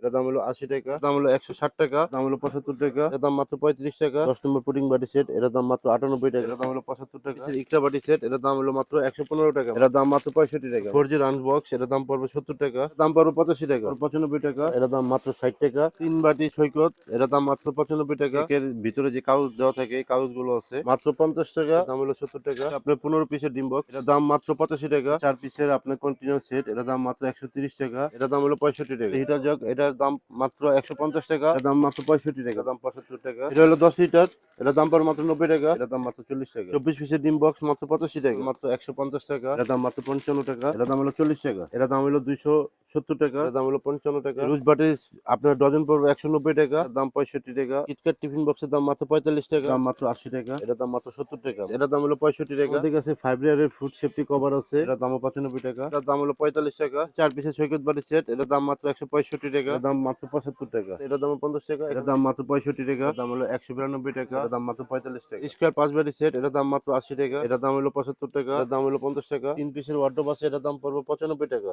এটা দাম হলো আশি টাকা দাম হলো একশো ষাট টাকা দাম হলো পঁচাত্তর টাকা এটা দাম মাত্র পঁয়ত্রিশ টাকা দশ নম্বর পুডিং বাটি সেট এটার দাম মাত্র আটানব্বই টাকা এটা দাম হলো পঁচাত্তর টাকা ইকরা বাটি সেট এটার দাম হলো মাত্র একশো পনেরো টাকা এটার দাম মাত্র পঁয়ষট্টি টাকা ফোর জি বক্স এটার দাম পড়বে সত্তর টাকা দাম পড়বে পঁচাশি টাকা পঁচানব্বই টাকা এটার দাম মাত্র ষাট টাকা তিন বাটি সৈকত এটার দাম মাত্র পঁচানব্বই টাকা এর ভিতরে যে কাগজ দেওয়া থাকে এই কাগজগুলো আছে মাত্র পঞ্চাশ টাকা দাম হলো সত্তর টাকা আপনার পনেরো পিসের ডিম বক্স এটার দাম মাত্র পঁচাশি টাকা চার পিসের আপনার কন্টিনিউ সেট এটার দাম মাত্র একশো তিরিশ টাকা এটার দাম হলো পঁয়ষট্টি টাকা হিটার জগ এটার দাম মাত্র একশো পঞ্চাশ টাকা। দাম মাত্র পঁয়ষট্টি টাকা। দাম পঁচাত্তর টাকা। এটা হলো দশ লিটার। এটার দাম পড়ে মাত্র নব্বই টাকা এটার দাম মাত্র চল্লিশ টাকা চব্বিশ পিসের ডিম বক্স মাত্র পঁচাশি টাকা মাত্র একশো পঞ্চাশ টাকা এটার দাম মাত্র পঞ্চান্ন টাকা এটার দাম হলো চল্লিশ টাকা এটার দাম হলো দুইশো সত্তর টাকা দাম হলো পঞ্চান্ন টাকা রুজ বাটি আপনার ডজন পড়বে একশো নব্বই টাকা দাম পঁয়ষট্টি টাকা কিটক্যাট টিফিন বক্সের দাম মাত্র পঁয়তাল্লিশ টাকা দাম মাত্র আশি টাকা এটার দাম মাত্র সত্তর টাকা এটার দাম হলো পঁয়ষট্টি টাকা আমাদের আছে ফাইভ লেয়ারের ফুড সেফটি কভার আছে এটার দাম পঁচানব্বই টাকা এটার দাম হলো পঁয়তাল্লিশ টাকা চার পিসের সৈকত বাটি সেট এটার দাম মাত্র একশো পঁয়ষট্টি টাকা দাম মাত্র পঁচাত্তর টাকা এটার দাম পঞ্চাশ টাকা এটার দাম মাত্র পঁয়ষট্টি টাকা দাম হলো একশো বিরানব্বই টাকা দাম মাত্র পঁয়তাল্লিশ টাকা। স্কোয়ার পাঁচ বাটি সেট এটার দাম মাত্র আশি টাকা। এটার দাম হলো পঁচাত্তর টাকা। এটার দাম হলো পঞ্চাশ টাকা। তিন পিসের ওয়ার্ড্রোপ আছে এটার দাম পড়বে পঁচানব্বই টাকা।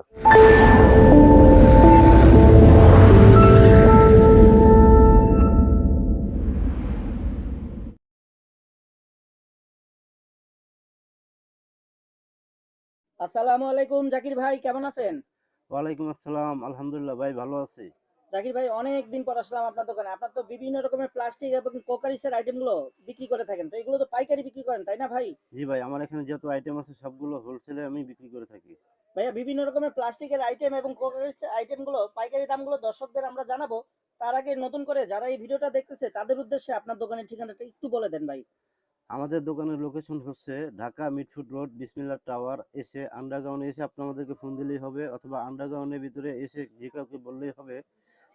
আসসালামু আলাইকুম জাকির ভাই কেমন আছেন? ওয়ালাইকুম আসসালাম আলহামদুলিল্লাহ ভাই ভালো আছি। জাকির ভাই অনেক দিন পর আসলাম আপনার দোকানে। আপনার তো বিভিন্ন রকমের প্লাস্টিক এবং কোকারিসের আইটেমগুলো বিক্রি করে থাকেন। তো এগুলো তো পাইকারি বিক্রি করেন তাই না ভাই? জি ভাই আমার এখানে যত আইটেম আছে সবগুলো হোলসেলে আমি বিক্রি করে থাকি। ভাইয়া বিভিন্ন রকমের প্লাস্টিকের আইটেম এবং কোকারিসের আইটেমগুলো পাইকারি দামগুলো দর্শকদের আমরা জানাব। তার আগে নতুন করে যারা এই ভিডিওটা দেখতেছে তাদের উদ্দেশ্যে আপনার দোকানের ঠিকানাটা একটু বলে দেন ভাই। আমাদের দোকানের লোকেশন হচ্ছে Dhaka Mitford road Bismillah tower. এসে আন্ডারগ্রাউন্ডে এসে আপনি আমাদেরকে ফোন দিলেই হবে অথবা আন্ডারগ্রাউন্ডের ভিতরে এসে যে কাউকে বললেই হবে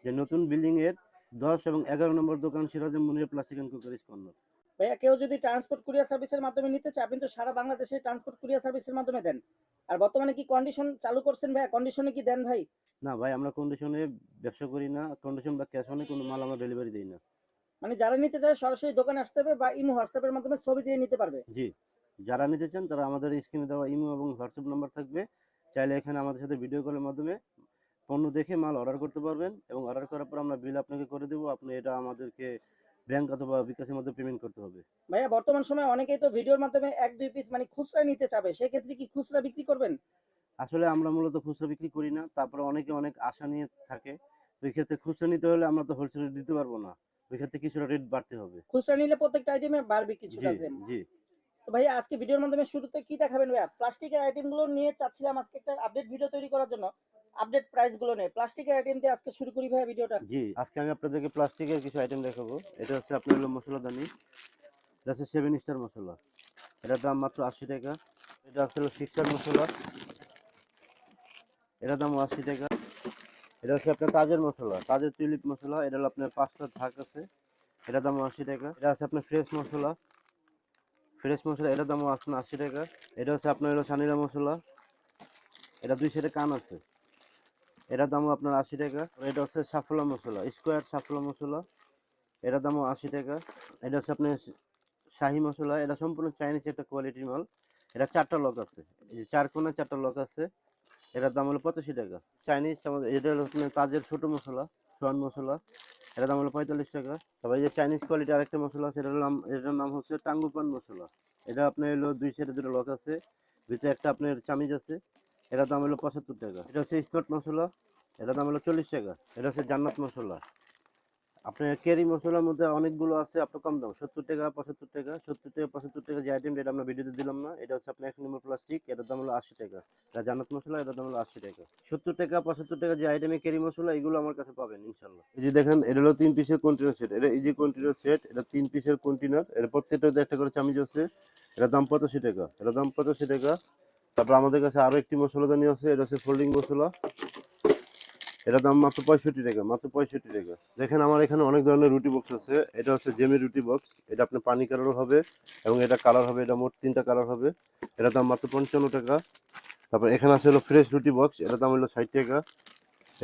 যে নতুন বিল্ডিং এর দশ এবং এগারো নম্বর দোকান Siraj Munir plastic and cookeries corner ভাইয়া কেউ যদি ট্রান্সপোর্ট কুরিয়ার সার্ভিসের মাধ্যমে নিতে চায় আপনি তো সারা বাংলাদেশে ট্রান্সপোর্ট কুরিয়ার সার্ভিসের মাধ্যমে দেন। আর বর্তমানে কি কন্ডিশন চালু করছেন ভাইয়া? কন্ডিশনে কি দেন ভাই? না ভাই আমরা কন্ডিশনে ব্যবসা করি না। কন্ডিশন বা ক্যাশ অনে কোনো মাল আমরা ডেলিভারি দিই না। মানে যারা নিতে চায় সরাসরি দোকানে আসতে হবে বা ইমো হোয়াটসঅ্যাপের মাধ্যমে ছবি দিয়ে নিতে পারবে। জি যারা নিতে চান তারা আমাদের স্ক্রিনে দেওয়া ইমো এবং হোয়াটসঅ্যাপ নাম্বার থাকবে। চাইলে এখানে আমাদের সাথে ভিডিও কলের মাধ্যমে পণ্য দেখে মাল অর্ডার করতে পারবেন এবং অর্ডার করার পর আমরা বিল আপনাকে করে দেবো। আপনি এটা আমাদেরকে ব্যাংক অথবা বিকাশের মধ্যে পেমেন্ট করতে হবে। ভাইয়া বর্তমান সময়ে অনেকেই তো ভিডিওর মাধ্যমে এক দুই পিস মানে খুচরা নিতে চাবে। সেক্ষেত্রে কি খুচরা বিক্রি করবেন? আসলে আমরা মূলত খুচরা বিক্রি করি না তারপরে অনেকে অনেক আশা নিয়ে থাকে। ওই ক্ষেত্রে খুচরা নিতে হলে আমরা তো হোলসেল দিতে পারব না। ওই ক্ষেত্রে কিছুটা রেট বাড়তে হবে। খুচরা নিলে প্রত্যেকটা আইটেমে বাড়বে কিছু জি জি। তো ভাইয়া আজকে ভিডিওর মাধ্যমে শুরুতে কি দেখাবেন ভাইয়া? প্লাস্টিকের আইটেমগুলো নিয়ে চাচ্ছিলাম আজকে একটা আপডেট ভিডিও তৈরি করার জন্য। আপডেট প্রাইসগুলো নিয়ে প্লাস্টিকের আইটেম দিয়ে আজকে শুরু করি ভাই ভিডিওটা। জি, আজকে আমি আপনাদেরকে প্লাস্টিকের কিছু আইটেম দেখাবো। এটা হচ্ছে আপনার হলো মশলাদানি এটা হচ্ছে সেভেন স্টার মশলা। এটার দাম মাত্র আশি টাকা। এটা হচ্ছে সিক্স স্টার মশলা। এটার দাম আশি টাকা। এটা হচ্ছে আপনার তাজের মশলা। তাজের টিউলিপ মশলা। এটা হলো আপনার পাঁচটা থাক আছে। এটার দাম আশি টাকা। এটা আছে আপনার ফ্রেশ মশলা। ফ্রেশ মশলা, এটার দাম আপনার আশি টাকা। এটা হচ্ছে আপনার হলো সানিরা মশলা। এটা দুই সাইডে কান আছে। এটার দামও আপনার আশি টাকা। এটা হচ্ছে সাফলা মশলা স্কোয়ার সাফলা মশলা এটার দামও আশি টাকা। এটা হচ্ছে আপনার শাহি মশলা এটা সম্পূর্ণ চাইনিজ একটা কোয়ালিটির মাল। এটা চারটা লক আছে। এই যে চার কোণে চারটা লক আছে। এটার দাম হলো পঁচাশি টাকা। চাইনিজ এটা হলো তাজের ছোটো মশলা সোয়ান মশলা এটার দাম হলো পঁয়তাল্লিশ টাকা। তারপর এই যে চাইনিজ কোয়ালিটি আরেকটা মশলা আছে। এটার নাম এটার নাম হচ্ছে টাঙ্গুপান মশলা এটা আপনার হলো দুই সাইডে দুটো লক আছে। ভিতরে একটা আপনার চামিজ আছে। এটার দাম হলো পঁচাত্তর টাকা। এটা হচ্ছে স্মার্ট মশলা এটার দাম হলো চল্লিশ টাকা। এটা হচ্ছে জান্নাত মশলা। আপনার কেরি মশলার মধ্যে অনেকগুলো আছে আপনার কম দাম, সত্তর টাকা, পঁচাত্তর টাকা, সত্তর টাকা পঁচাত্তর টাকা যে আইটেম এটা আমরা ভিডিওতে দিলাম না, এটা হচ্ছে আপনার এক নম্বর প্লাস্টিক এটার দাম হলো আশি টাকা। এটা জান্নাত মশলা, এটার দাম হলো আশি টাকা। সত্তর টাকা, পঁচাত্তর টাকা যে আইটেমে কেরি মশলা, এগুলো আমার কাছে পাবেন ইনশাল্লাহ এই যে দেখেন, এটা হলো তিন পিসের কন্টেনার সেট এটা এই যে কন্টেনার সেট এটা তিন পিসের কন্টেনার এটা প্রত্যেকটা একটা করে চামিচ আছে। এটার দাম পঁচাশি টাকা। এটার দাম পঁচাশি টাকা। তারপর আমাদের কাছে আরও একটি মশলাদানি আছে, এটা হচ্ছে ফোল্ডিং মশলা। এটা দাম মাত্র পঁয়ষট্টি টাকা, মাত্র পঁয়ষট্টি টাকা। দেখেন আমার এখানে অনেক ধরনের রুটি বক্স আছে। এটা হচ্ছে জেমি রুটি বক্স এটা আপনার পানি কালারও হবে এবং এটা কালার হবে, এটা মোট তিনটা কালার হবে। এটা দাম মাত্র পঞ্চান্ন টাকা। তারপর এখানে আছে হলো ফ্রেশ রুটি বক্স এটা দাম হলো ষাট টাকা।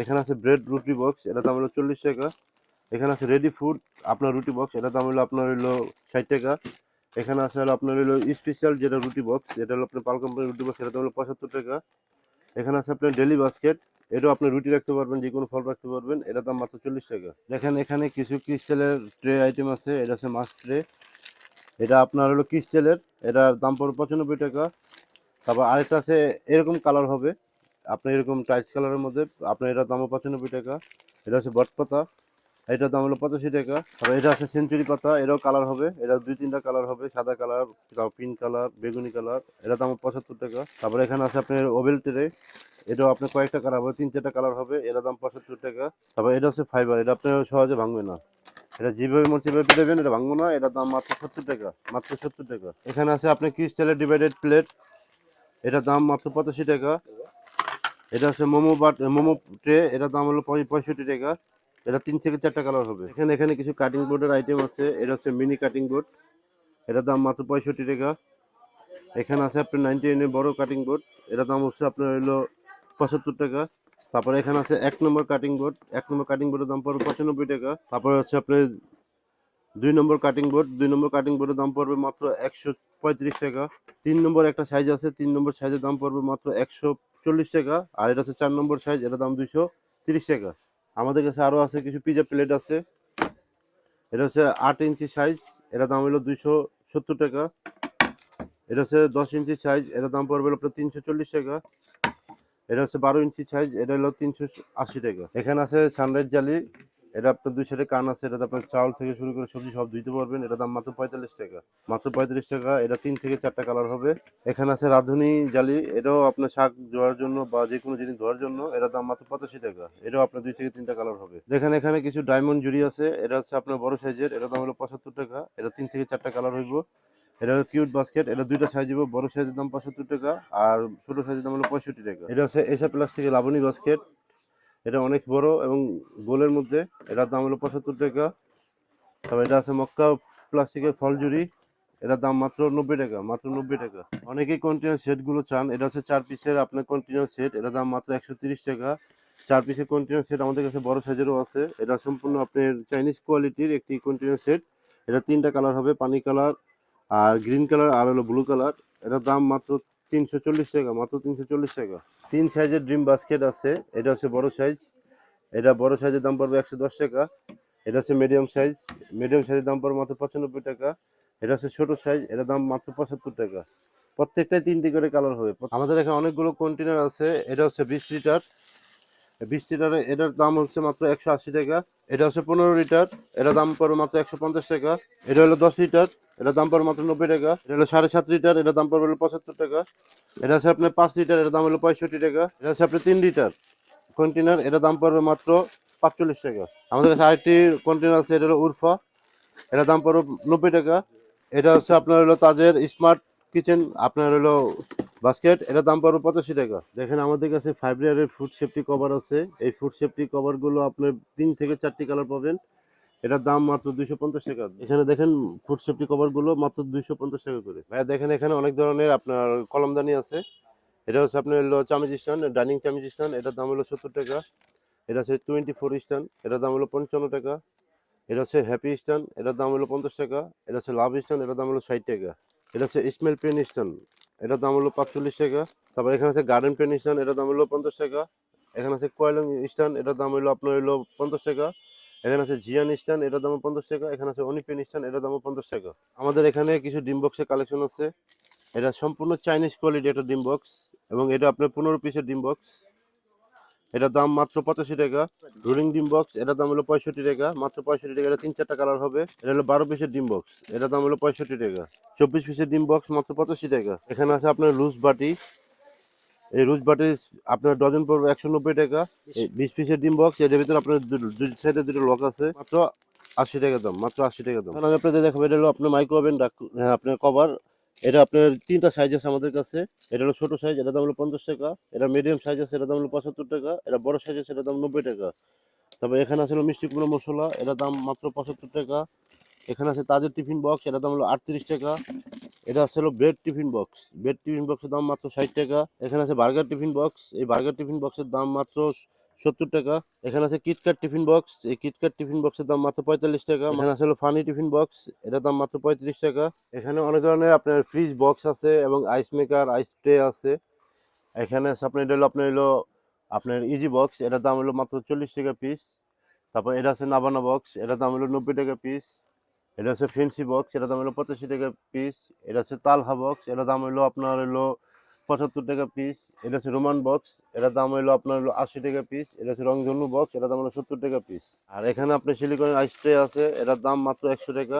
এখানে আছে ব্রেড রুটি বক্স এটা দাম হলো চল্লিশ টাকা। এখানে আছে রেডি ফুড আপনার রুটি বক্স এটা দাম হলো আপনার হলো ষাট টাকা। এখানে আছে হলো আপনার হলো স্পেশাল যেটা রুটি বক্স এটা হলো আপনার পাল কোম্পানির রুটি বক্স এটা হলো পঁচাত্তর টাকা। এখানে আছে আপনার ডেলি বাস্কেট এটাও আপনি রুটি রাখতে পারবেন যে কোনো ফল রাখতে পারবেন, এটার দাম মাত্র চল্লিশ টাকা। দেখেন এখানে কিছু ক্রিস্টালের ট্রে আইটেম আছে, এটা হচ্ছে মাছ ট্রে এটা আপনার হলো ক্রিস্টালের এটার দাম পড়বে পঁচানব্বই টাকা। তারপর আরেকটা আছে, এরকম কালার হবে আপনার এরকম টাইলস কালারের মধ্যে, আপনার এটার দামও পঁচানব্বই টাকা। এটা হচ্ছে বটপাতা। এটার দাম হলো পঁচাশি টাকা। তারপর এটা আছে সেঞ্চুরি পাতা এটাও কালার হবে। এটা দুই তিনটা কালার হবে, সাদা কালার পিঙ্ক কালার বেগুনি কালার এটার দাম পঁচাত্তর টাকা। তারপরে এখানে আছে আপনার ওভেল ট্রে এটাও আপনার কয়েকটা কালার হবে, তিন চারটা কালার হবে এটার দাম পঁচাত্তর টাকা। তারপর এটা হচ্ছে ফাইবার এটা আপনার সহজে ভাঙবে না। এটা যেভাবে মন সেভাবে পেলেবেন এটা ভাঙবো না এটার দাম মাত্র সত্তর টাকা, মাত্র সত্তর টাকা। এখানে আছে আপনি ক্রিস্টালের ডিভাইডেড প্লেট এটার দাম মাত্র পঁচাশি টাকা। এটা হচ্ছে মোমো বাট, মোমো ট্রে এটার দাম হলো পঁয়ষট্টি টাকা। এটা তিন থেকে চারটা কালার হবে। এখানে এখানে কিছু কাটিং বোর্ডের আইটেম আছে। এটা হচ্ছে মিনি কাটিং বোর্ড এটার দাম মাত্র পঁয়ষট্টি টাকা। এখানে আছে আপনার নাইনটি এর বড় কাটিং বোর্ড এটার দাম হচ্ছে আপনার হলো পঁচাত্তর টাকা। তারপরে এখানে আছে এক নম্বর কাটিং বোর্ড এক নম্বর কাটিং বোর্ডের দাম পড়বে পঁচানব্বই টাকা। তারপরে হচ্ছে আপনার দুই নম্বর কাটিং বোর্ড দুই নম্বর কাটিং বোর্ডের দাম পড়বে মাত্র একশো পঁয়ত্রিশ টাকা। তিন নম্বর একটা সাইজ আছে। তিন নম্বর সাইজের দাম পড়বে মাত্র একশো চল্লিশ টাকা। আর এটা হচ্ছে চার নম্বর সাইজ এটার দাম দুইশো তিরিশ টাকা। আমাদের কাছে আরও আছে কিছু পিজা প্লেট আছে। এটা হচ্ছে আট ইঞ্চি সাইজ এটা দাম হলো দুইশো সত্তর টাকা। এটা হচ্ছে দশ ইঞ্চি সাইজ এটা দাম পড়বে আপনার তিনশো চল্লিশ টাকা। এটা হচ্ছে বারো ইঞ্চি সাইজ এটা হলো তিনশো আশি টাকা। এখানে আছে সানরাইজ জালি এটা আপনার দুই সাইডে কান আছে, এটাতে আপনার চাউল থেকে শুরু করে সবজি সব ধুইতে পারবেন। এটা দাম মাত্র পঁয়তাল্লিশ টাকা। মাত্র পঁয়তাল্লিশ টাকা, এটা তিন থেকে চারটা কালার হবে। এখানে আছে রাঁধুনি জালি, এটাও আপনার শাক ধোয়ার জন্য বা যে কোনো জিনিস ধোয়ার জন্য এটার দাম মাত্র পঁচাশি টাকা। এটাও আপনার দুই থেকে তিনটা কালার হবে। দেখেন এখানে কিছু ডায়মন্ড জুড়ি আছে, এটা হচ্ছে আপনার বড় সাইজের, এটার দাম হলো পঁচাত্তর টাকা। এটা তিন থেকে চারটা কালার হইব। এটা হলো কিউট বাস্কেট, এটা দুইটা সাইজ হবে বড় সাইজের দাম পঁচাত্তর টাকা আর ছোট সাইজের দাম হলো পঁয়ষট্টি টাকা। এটা হচ্ছে এসা প্লাস্টিকের লাবণী বাস্কেট এটা অনেক বড় এবং গোলের মধ্যে এটার দাম হলো পঁচাত্তর টাকা। তবে এটা আছে মক্কা প্লাস্টিকের ফলজুরি এটার দাম মাত্র নব্বই টাকা, মাত্র নব্বই টাকা। অনেকেই কন্টেনার সেটগুলো চান। এটা হচ্ছে চার পিসের আপনার কন্টেনার সেট এটার দাম মাত্র একশো টাকা। চার পিসের কন্টেনার সেট আমাদের কাছে বড় সাইজেরও আছে। এটা সম্পূর্ণ আপনার চাইনিজ কোয়ালিটির একটি কন্টেনার সেট এটা তিনটা কালার হবে, পানি কালার আর গ্রিন কালার আর হলো ব্লু কালার এটার দাম মাত্র তিনশো চল্লিশ টাকা, মাত্র তিনশো চল্লিশ টাকা। তিন সাইজের ড্রিম বাস্কেট আছে, এটা হচ্ছে বড় সাইজ। এটা বড় সাইজের দাম পড়বে একশো দশ টাকা। এটা হচ্ছে মিডিয়াম সাইজ। মিডিয়াম সাইজের দাম পড়বে মাত্র পঁচানব্বই টাকা। এটা হচ্ছে ছোট সাইজ, এটার দাম মাত্র পঁচাত্তর টাকা। প্রত্যেকটাই তিনটি করে কালার হবে। আমাদের এখানে অনেকগুলো কন্টেনার আছে। এটা হচ্ছে বিশ লিটার। বিশ লিটারের এটার দাম হচ্ছে মাত্র একশো আশি টাকা। এটা হচ্ছে পনেরো লিটার। এটার দাম পড়বে মাত্র একশো পঞ্চাশ টাকা। এটা হলো দশ লিটার। এটার দাম পড়বে মাত্র নব্বই টাকা। এটা হলো সাড়ে সাত লিটার এটার দাম পড়বে হলো পঁচাত্তর টাকা। এটা হচ্ছে আপনার পাঁচ লিটার এটার দাম হলো পঁয়ষট্টি টাকা। এটা হচ্ছে আপনার তিন লিটার কন্টেনার এটার দাম পড়বে মাত্র পাঁচচল্লিশ টাকা। আমাদের কাছে আরেকটি কন্টেনার আছে, এটা হলো উরফা। এটার দাম পড়বে নব্বই টাকা। এটা হচ্ছে আপনার হলো তাজের স্মার্ট কিচেন আপনার হলো বাস্কেট এটার দাম পড়বে পঁচাশি টাকা। দেখেন আমাদের কাছে ফাইভ ফুড সেফটি কভার আছে। এই ফুড সেফটি কভারগুলো আপনার তিন থেকে চারটি কালার পাবেন। এটার দাম মাত্র দুইশো পঞ্চাশ টাকা। এখানে দেখেন ফুড সেফটি কভারগুলো মাত্র দুইশো পঞ্চাশ টাকা করে। ভাইয়া, দেখেন এখানে অনেক ধরনের আপনার কলমদানি আছে। এটা হচ্ছে আপনার হলো চামিজ স্ট্যান্ড, ডাইনিং চামিজ স্ট্যান্ড, এটার দাম হলো সত্তর টাকা। এটা হচ্ছে টোয়েন্টি ফোর স্ট্যান্ড, এটার দাম হলো পঞ্চান্ন টাকা। এটা হচ্ছে হ্যাপি স্ট্যান্ড, এটার দাম হলো পঞ্চাশ টাকা। এটা হচ্ছে লাভ স্ট্যান্ড, এটার দাম হলো ষাট টাকা। এটা হচ্ছে স্মেল পেন স্ট্যান্ড, এটার দাম হলো পাঁচচল্লিশ টাকা। তারপর এখানে আছে গার্ডেন পেন স্ট্যান্ড, এটার দাম হলো পঞ্চাশ টাকা। এখানে আছে কয়েলং স্ট্যান্ড, এটার দাম হলো আপনার হলো পঞ্চাশ টাকা। এখানে আছে জিয়ান স্ট্যান্ড এটার দাম পঞ্চাশ টাকা। এখানে আছে অনি পেন স্ট্যান্ড এটার দাম পঞ্চাশ টাকা। আমাদের এখানে কিছু ডিম বক্সের কালেকশন আছে। এটা সম্পূর্ণ চাইনিজ কোয়ালিটি একটা ডিম বক্স, এবং এটা আপনার পনেরো পিসের ডিম বক্স। এটার দাম মাত্র পঁচাশি টাকা। রোলিং ডিম বক্স এটার দাম হলো পঁয়ষট্টি টাকা। মাত্র পঁয়ষট্টি টাকা, এটা তিন চারটা কালার হবে। এটা হলো বারো পিসের ডিম বক্স এটার দাম হলো পঁয়ষট্টি টাকা। চব্বিশ পিসের ডিম বক্স, মাত্র পঁচাশি টাকা। এখানে আছে আপনার লুজ বাটি। এই রুজ বাটি আপনার ডজন পড়বে একশো নব্বই টাকা। বিশ পিসের ডিম বক্স এটার ভিতরে আপনার দুই সাইডে দুটো লক আছে। মাত্র আশি টাকা দাম, মাত্র আশি টাকা দাম। আমি আপনাদের দেখাবো, এটা হলো আপনার মাইক্রো ওভেন হ্যাঁ আপনার কভার এটা আপনার তিনটা সাইজ আছে আমাদের কাছে। এটা হলো ছোট সাইজ এটার দাম হলো পঞ্চাশ টাকা। এটা মিডিয়াম সাইজ আছে, এটার দাম হলো পঁচাত্তর টাকা। এটা বড় সাইজ আছে, এটার দাম নব্বই টাকা। তবে এখানে আছে হলো মিষ্টি কুমড়ো মশলা, এটার দাম মাত্র পঁচাত্তর টাকা। এখানে আছে তাজের টিফিন বক্স এটার দাম হলো আটত্রিশ টাকা। এটা আছে হলো bread tiffin box bread tiffin বক্সের দাম মাত্র ষাট টাকা। এখানে আছে বার্গার টিফিন বক্স এই বার্গার টিফিন বক্সের দাম মাত্র সত্তর টাকা। এখানে আছে কিটকাট টিফিন বক্স এই কিটকাট টিফিন বক্সের দাম মাত্র পঁয়তাল্লিশ টাকা। এখানে আছে ফানি টিফিন বক্স এটার দাম মাত্র পঁয়ত্রিশ টাকা। এখানে অনেক ধরনের আপনার ফ্রিজ বক্স আছে এবং আইস মেকার আইস ট্রে আছে। এখানে আছে আপনার, এটা হলো আপনার হলো আপনার ইজি বক্স এটার দাম হলো মাত্র চল্লিশ টাকা পিস তারপর এটা আছে নাবানা বক্স এটার দাম হলো নব্বই টাকা পিস এটা হচ্ছে ফেন্সি বক্স এটার দাম হলো পঁচাশি টাকা পিস এটা হচ্ছে তালহা বক্স এটার দাম হলো আপনার হলো পঁচাত্তর টাকা পিস এটা হচ্ছে রোমান বক্স এটার দাম হলো আপনার হলো আশি টাকা পিস এটা হচ্ছে রংধনু বক্স এটার দাম হলো সত্তর টাকা পিস আর এখানে আপনার সিলিকনের আইস ট্রে আছে এটার দাম মাত্র একশো টাকা।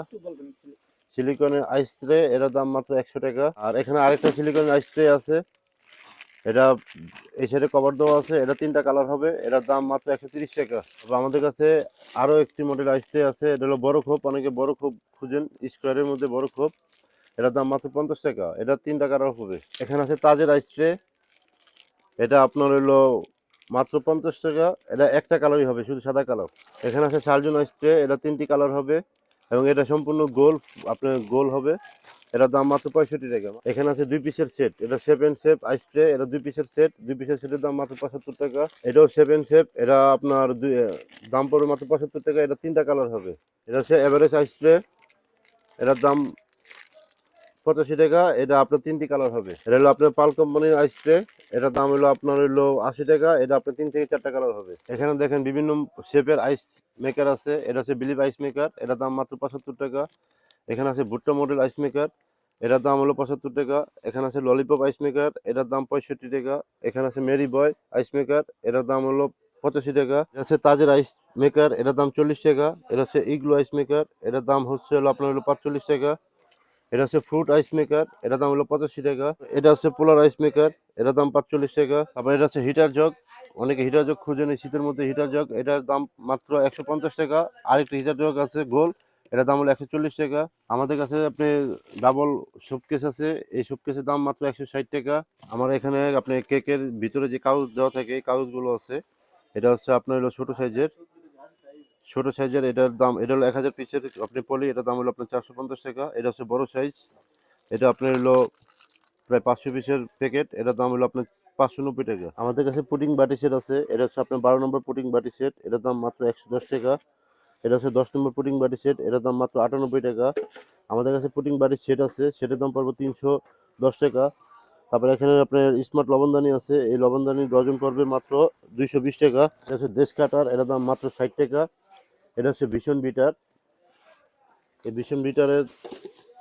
সিলিকনের আইস ট্রে এটার দাম মাত্র একশো টাকা। আর এখানে আরেকটা সিলিকনের আইস ট্রে আছে এটা, এই সাইডে কভার দেওয়া আছে, এটা তিনটা কালার হবে, এটার দাম মাত্র একশো তিরিশ টাকা। আমাদের কাছে আরও একটি মডেল ট্রে আছে, এটা হলো বড় খোপ, অনেকে বড় খোপ খুঁজেন স্কোয়ারের মধ্যে বড় খোপ, এটার দাম মাত্র পঞ্চাশ টাকা, এটা তিনটা কালার হবে। এখানে আছে তাজের আইস ট্রে এটা আপনার হলো মাত্র পঞ্চাশ টাকা, এটা একটা কালারই হবে, শুধু সাদা কালার এখানে আছে শালজুন আইস ট্রে এটা তিনটি কালার হবে, এবং এটা সম্পূর্ণ গোল, আপনার গোল হবে। এটার দাম মাত্র পঁয়ষট্টি টাকা। এখানে আছে দুই পিসের সেট এটা shape and shape ice tray এটা দুই পিসের সেট দুই পিসের সেটের দাম মাত্র পঁচাত্তর টাকা। এটাও শেপ এন্ড শেপ এটা আপনার দুই দাম পড়বে মাত্র পঁচাত্তর টাকা। এটা তিনটা কালার হবে। এটা হচ্ছে এভারেজ আইস ট্রে এটার দাম পঁচাশি টাকা। এটা আপনার তিনটি কালার হবে। এটা হলো আপনার পাল কোম্পানির আইস ট্রে এটার দাম হলো আপনার হলো আশি টাকা। এটা আপনার তিন থেকে চারটা কালার হবে। এখানে দেখেন বিভিন্ন শেপের আইস মেকার আছে। এটা হচ্ছে বিলিভ আইস মেকার এটার দাম মাত্র পঁচাত্তর টাকা। এখানে আছে ভুট্টা মডেল আইস মেকার এটার দাম হলো পঁচাত্তর টাকা। এখানে আছে ললিপপ আইস মেকার এটার দাম পঁয়ষট্টি টাকা। এখানে আছে মেরি বয় আইস মেকার এটার দাম হলো পঁচাশি টাকা। এটা হচ্ছে তাজের আইস মেকার এটার দাম চল্লিশ টাকা। এটা হচ্ছে ইগলো আইস মেকার এটার দাম হচ্ছে হলো আপনার হলো পাঁচচল্লিশ টাকা। এটা হচ্ছে ফ্রুট আইস মেকার এটার দাম হলো পঁচাশি টাকা। এটা হচ্ছে পোলার আইস মেকার এটার দাম পাঁচচল্লিশ টাকা। তারপর এটা হচ্ছে হিটার জগ অনেকে হিটার জগ খুঁজে নেই, শীতের মধ্যে হিটার জগ এটার দাম মাত্র একশো পঞ্চাশ টাকা। আরেকটা হিটার জগ আছে গোল এটার দাম হলো একশো চল্লিশ টাকা। আমাদের কাছে আপনি ডাবল শোপকেস আছে। এই শোপকেসের দাম মাত্র একশো ষাট টাকা। আমার এখানে আপনি কেকের ভিতরে যে কাগজ দেওয়া থাকে, এই কাগজগুলো আছে। এটা হচ্ছে আপনার হলো ছোটো সাইজের। ছোট সাইজের এটার দাম, এটা হলো এক হাজার পিসের আপনি পলি, এটার দাম হলো আপনার চারশো পঞ্চাশ টাকা। এটা হচ্ছে বড় সাইজ এটা আপনার হলো প্রায় পাঁচশো পিসের প্যাকেট এটার দাম হলো আপনার পাঁচশো নব্বই টাকা। আমাদের কাছে পুডিং বাটি সেট আছে। এটা হচ্ছে আপনার বারো নম্বর পুডিং বাটি সেট এটার দাম মাত্র একশো দশ টাকা। এটা হচ্ছে দশ নম্বর পুটিং বাটি সেট, এটার দাম মাত্র আটানব্বই টাকা। আমাদের কাছে পুটিং বাটির সেট আছে, সেটার দাম পড়বে তিনশো দশ টাকা। তারপরে এখানে আপনার স্মার্ট লবণদানি আছে, এই লবণদানি ডজন পড়বে মাত্র দুইশো বিশ টাকা। এটা হচ্ছে দেশ কাটার, এটার দাম মাত্র ষাট টাকা। এটা হচ্ছে ভীষণ বিটার। এই ভীষণ বিটারের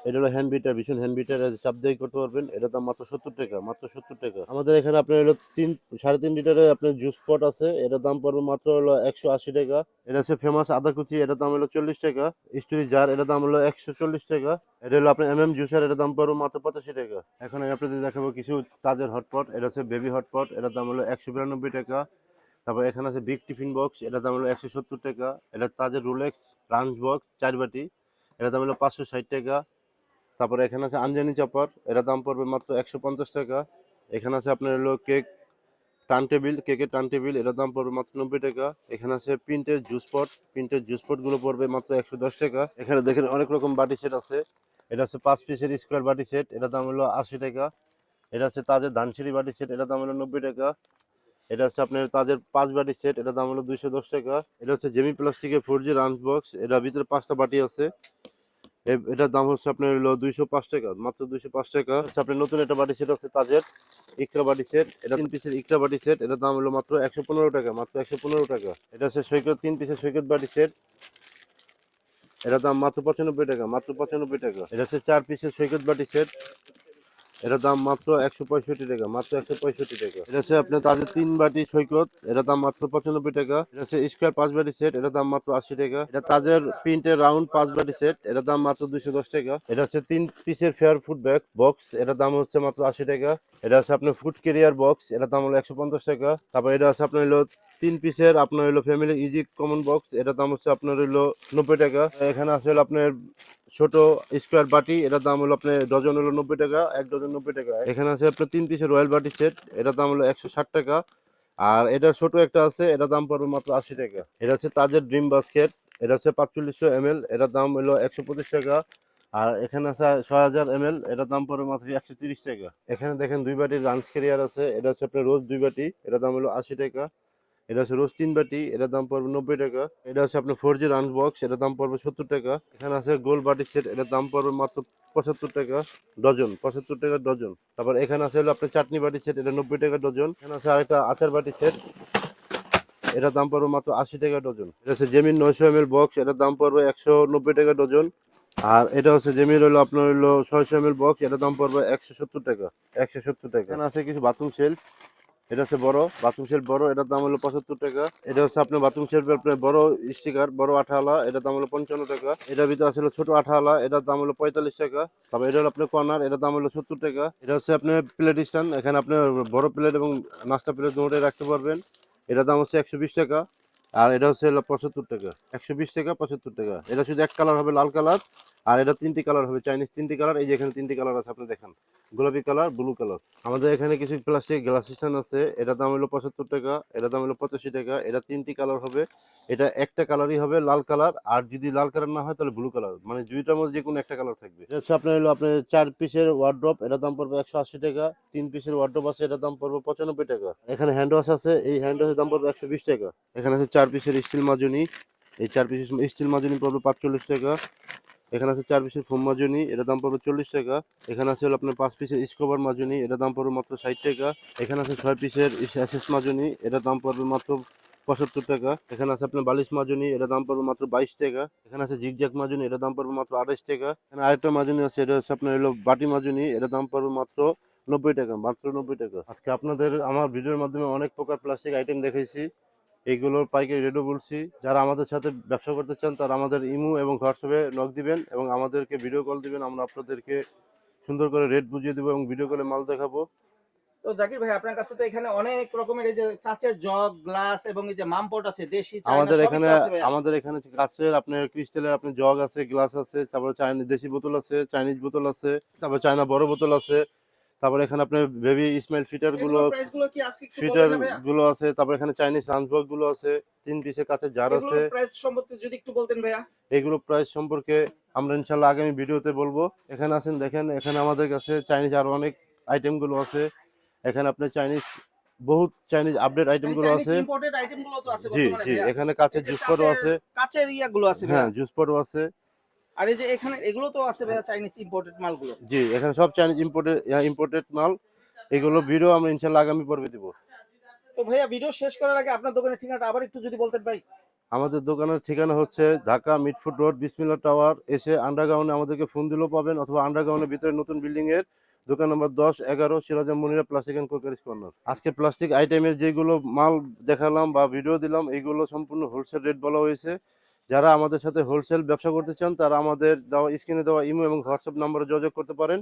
এটা হলো হ্যান্ড বিটার ভীষণ হ্যান্ড বিটার চাপ দিয়ে করতে পারবেন। এটা দাম মাত্র সত্তর টাকা, মাত্র সত্তর টাকা। আমাদের এখানে আপনার হলো তিন, সাড়ে তিন লিটারের আপনার জুস পট আছে। এটার দাম পড়বে মাত্র হলো একশো আশি টাকা। এটা হচ্ছে ফেমাস আদা কুচি, এটার দাম হলো চল্লিশ টাকা। স্টোরি জার এটার দাম হলো একশো চল্লিশ টাকা। এটা হলো আপনার এম এম জুসার এটার দাম পড়বে মাত্র পঁচাশি টাকা। এখন আমি আপনাদের দেখাবো কিছু তাজের হটপট এটা হচ্ছে বেবি হটপট এটার দাম হলো একশো বিরানব্বই টাকা। তারপর এখানে আছে বিগ টিফিন বক্স এটার দাম হলো একশো সত্তর টাকা। এটা তাজের রোলেক্স লাঞ্চ বক্স চার বাটি। এটার দাম হলো পাঁচশো ষাট টাকা। তারপরে এখানে আছে আঞ্জানি চপার এটার দাম পড়বে মাত্র একশো পঞ্চাশ টাকা। এখানে আছে আপনার হলো কেক, টান টেবিল, কেকের টার্ন টেবিল এটার দাম পড়বে মাত্র নব্বই টাকা। এখানে আছে প্রিন্টের জুস পট, প্রিন্টের জুস পটগুলো পড়বে মাত্র একশো দশ টাকা। এখানে দেখেন অনেক রকম বাটি সেট আছে। এটা হচ্ছে পাঁচ পিসের স্কোয়ার বাটি সেট, এটার দাম হলো আশি টাকা। এটা হচ্ছে তাজের ধানসিঁড়ি বাটি সেট, এটার দাম হলো নব্বই টাকা। এটা হচ্ছে আপনার তাজের পাঁচ বাটি সেট, এটার দাম হলো দুইশো দশ টাকা। এটা হচ্ছে জেমি প্লাস্টিকের ফোর জি রান্স বক্স, এটার ভিতরে পাঁচটা বাটি আছে। এটার দাম হচ্ছে আপনার হলো দুইশো পাঁচ টাকা, মাত্র দুইশো পাঁচ টাকা। হচ্ছে আপনার নতুন একটা বাটি সেট হচ্ছে তাজের, ইকরা বাটি সেট। এটা তিন পিসের ইকরা বাটি সেট, এটার দাম হলো মাত্র একশো পনেরো টাকা, মাত্র একশো পনেরো টাকা। এটা হচ্ছে সৈকত, তিন পিসের সৈকত বাটি সেট। এটার দাম মাত্র পঁচানব্বই টাকা, মাত্র পঁচানব্বই টাকা। এটা হচ্ছে চার পিসের সৈকত বাটি সেট। এটার দাম মাত্র একশো পঁয়ষট্টি টাকা, মাত্র একশো পঁয়ষট্টি টাকা। এটা হচ্ছে আপনার তাজের তিন বাটি সৈকত এটার দাম মাত্র পঁচানব্বই টাকা। এটা হচ্ছে স্কোয়ার পাঁচ বাটি সেট এটার দাম মাত্র আশি টাকা। এটা তাজের প্রিন্টের রাউন্ড পাঁচ বাটি সেট এটার দাম মাত্র দুশো দশ টাকা। এটা হচ্ছে তিন পিসের ফেয়ার ফুড ব্যাগ বক্স এটার দাম হচ্ছে মাত্র আশি টাকা। এটা হচ্ছে আপনার ফুড কেরিয়ার বক্স এটার দাম হলো একশো পঞ্চাশ টাকা। তারপর এটা আছে আপনার হলো তিন পিসের, আপনার হলো ফ্যামিলি ইজি কমন বক্স এটার দাম হচ্ছে আপনার হলো নব্বই টাকা। এখানে আছে হলো আপনার ছোট স্কোয়ার বাটি, এটার দাম হলো আপনার ডজন হলো নব্বই টাকা, এক ডজন নব্বই টাকা। এখানে আছে আপনার তিন পিসের রয়্যাল বাটি সেট, এটার দাম হলো একশো ষাট টাকা। আর এটার ছোট একটা আছে, এটার দাম পড়বে মাত্র আশি টাকা। এটা হচ্ছে তাজের ড্রিম বাস্কেট, এটা হচ্ছে পাঁচচল্লিশশো এম এল এটার দাম হলো একশো পঁচিশ টাকা। আর এখানে আছে ছয় হাজার এম এল এটার দাম পড়বে মাত্র একশো তিরিশ টাকা। এখানে দেখেন দুই বাটির রাঞ্চ ক্যারিয়ার আছে, এটা হচ্ছে আপনার রোজ দুই বাটি, এটার দাম হলো আশি টাকা। এটা হচ্ছে তিন বাটি এটার দাম পড়বে নব্বই টাকা। এটা হচ্ছে আপনার ফোর জি রান্স বক্স এটার দাম পড়বে সত্তর টাকা। এখানে আছে গোল বাটি সেট এটার দাম পড়বে মাত্র পঁচাত্তর টাকা ডজন, পঁচাত্তর টাকা ডজন। তারপর এখানে আছে হলো আপনার চাটনি বাটি সেট এটা নব্বই টাকা ডজন। এখানে আছে আরেকটা আচার বাটি সেট এটার দাম পড়বে মাত্র আশি টাকা ডজন। এটা হচ্ছে জেমিন নয়শো এম বক্স এটার দাম পড়বে একশো নব্বই টাকা ডজন। আর এটা হচ্ছে জেমিন হলো আপনার হলো ছয়শো এম বক্স এটার দাম পড়বে একশো সত্তর টাকা, একশো সত্তর টাকা। এখানে আছে কিছু বাথরুম শেল্ফ এটা হচ্ছে বড় বাথরুম শেল্ফ বড়, এটার দাম হলো পঁচাত্তর টাকা। এটা হচ্ছে আপনার বাথরুম শেল্ফ আপনার বড় স্টিকার বড় আঠাওয়ালা এটার দাম হলো পঞ্চান্ন টাকা। এটার ভিতরে আছে হলো ছোট আঠাওয়ালা এটার দাম হলো পঁয়তাল্লিশ টাকা। তারপর এটা হলো আপনার কর্নার এটার দাম হলো সত্তর টাকা। এটা হচ্ছে আপনার প্লেট স্ট্যান্ড এখানে আপনার বড় প্লেট এবং নাস্তা প্লেট দুটোই রাখতে পারবেন। এটার দাম হচ্ছে একশো বিশ টাকা। আর এটা হচ্ছে পঁচাত্তর টাকা। একশো বিশ টাকা, পঁচাত্তর টাকা। এটা শুধু এক কালার হবে লাল কালার আর এটা তিনটি কালার হবে চাইনিজ তিনটি কালার এই যে এখানে তিনটি কালার আছে, আপনি দেখেন। গোলাপি কালার ব্লু কালার আমাদের এখানে কিছু প্লাস্টিক গ্লাস স্ট্যান্ড আছে এটার দাম হলো পঁচাত্তর টাকা এটার দাম হলো পঁচাশি টাকা, এটা তিনটি কালার হবে। এটা একটা কালারই হবে লাল কালার আর যদি লাল কালার না হয়, তাহলে ব্লু কালার মানে দুইটার মধ্যে যে কোনো একটা কালার থাকবে। এটা হচ্ছে আপনার হলো আপনার চার পিসের ওয়ার্ড্রপ এটার দাম পড়বে একশো আশি টাকা। তিন পিসের ওয়ার্ড্রপ আছে এটার দাম পড়বে পঁচানব্বই টাকা। এখানে হ্যান্ড ওয়াশ আছে, এই হ্যান্ড ওয়াশের দাম পড়বে একশো বিশ টাকা। এখানে আছে চার পিসের স্টিল মাজুনি, এই চার পিসের স্টিল মাজুনি পড়বে পাঁচচল্লিশ টাকা। এখানে আছে চার পিসের ফোম মাজুনি এটার দাম পড়বে চল্লিশ টাকা। এখানে আছে হলো আপনার পাঁচ পিসের স্কোভার মাজুনি এটার দাম পড়বে মাত্র ষাট টাকা। এখানে আছে ছয় পিসের অ্যাসেস মাজুনি এটার দাম পড়বে মাত্র পঁচাত্তর টাকা। এখানে আছে আপনার বালিশ মাজুনি এটার দাম পড়বে মাত্র বাইশ টাকা। এখানে আছে জিগজ্যাক মাজুনি এটার দাম পড়বে মাত্র আঠাশ টাকা। এখানে আরেকটা মাজুনি আছে, এটা হচ্ছে আপনার হলো বাটি মাজুনি এটার দাম পড়বে মাত্র নব্বই টাকা, মাত্র নব্বই টাকা। আজকে আপনাদের, আমার ভিডিওর মাধ্যমে অনেক প্রকার প্লাস্টিক আইটেম দেখাইছি। এইগুলোর পাইকারি রেটও বলছি। যারা আমাদের সাথে ব্যবসা করতে চান তারা আমাদের ইমো এবং হোয়াটসঅ্যাপে নক দিবেন এবং আমাদেরকে ভিডিও কল দিবেন। আমরা আপনাদেরকে সুন্দর করে রেট বুঝিয়ে দেবো এবং ভিডিও কলে মাল দেখাবো। তো জাকির ভাই আপনার কাছে তো এখানে অনেক রকমের এই যে চাচের জগ গ্লাস এবং এই যে মামপট আছে দেশি আমাদের এখানে আমাদের এখানে কাছের আপনার ক্রিস্টালের আপনার জগ আছে গ্লাস আছে তারপরে চাইনিজ দেশি বোতল আছে চাইনিজ বোতল আছে তারপরে চায়না বড় বোতল আছে। তারপরে এখানে আপনার বেবি ইসমাইল ফিটারগুলো গুলো ফিটার? গুলো আছে তারপরে এখানে চাইনিজ রান্সবকগুলো আছে তিন পিসের কাছে জার আছে। price সম্পর্কে যদি একটু বলতেন ভাইয়া। এগুলো প্রাইস সম্পর্কে আমরা ইনশাল্লাহ আগামী ভিডিওতে বলব। এখানে আছেন দেখেন এখানে আমাদের কাছে চাইনিজ আরও অনেক আইটেমগুলো আছে। এখানে আপনার চাইনিজ বহুত চাইনিজ আপডেট আইটেমগুলো আছে। ইম্পোর্টেড আইটেমগুলো তো আছে জি জি। এখানে কাছে জুস পটও আছে। কাচের ইয়াগুলো আছে হ্যাঁ জুস পটও আছে। আর এই যে এখানে এগুলো তো আছে ভাইয়া চাইনিজ ইম্পোর্টেড মালগুলো। জি এখানে সব চাইনিজ ইম্পোর্টেড ইম্পোর্টেড মাল এগুলো ভিডিও আমরা ইনশাল্লাহ আগামী পর্বে দিব। তো ভাইয়া ভিডিও শেষ করার আগে আপনার দোকানের ঠিকানাটা আবার একটু যদি বলতেন ভাই। আমাদের দোকানের ঠিকানা হচ্ছে Dhaka Mitford road Bismillah tower. এসে আন্ডারগ্রাউন্ডে আমাদেরকে ফোন দিলেও পাবেন অথবা আন্ডারগ্রাউন্ডের ভিতরে নতুন বিল্ডিং এর দোকান নম্বর দশ এগারো Siraja Monira plastic and crockeries corner আজকে প্লাস্টিক আইটেমের যেগুলো মাল দেখালাম বা ভিডিও দিলাম এইগুলো সম্পূর্ণ হোলসেল রেট বলা হয়েছে। যারা আমাদের সাথে হোলসেল ব্যবসা করতে চান, তারা আমাদের দেওয়া স্ক্রিনে দেওয়া ইমো এবং হোয়াটসঅ্যাপ নম্বরে যোগাযোগ করতে পারেন।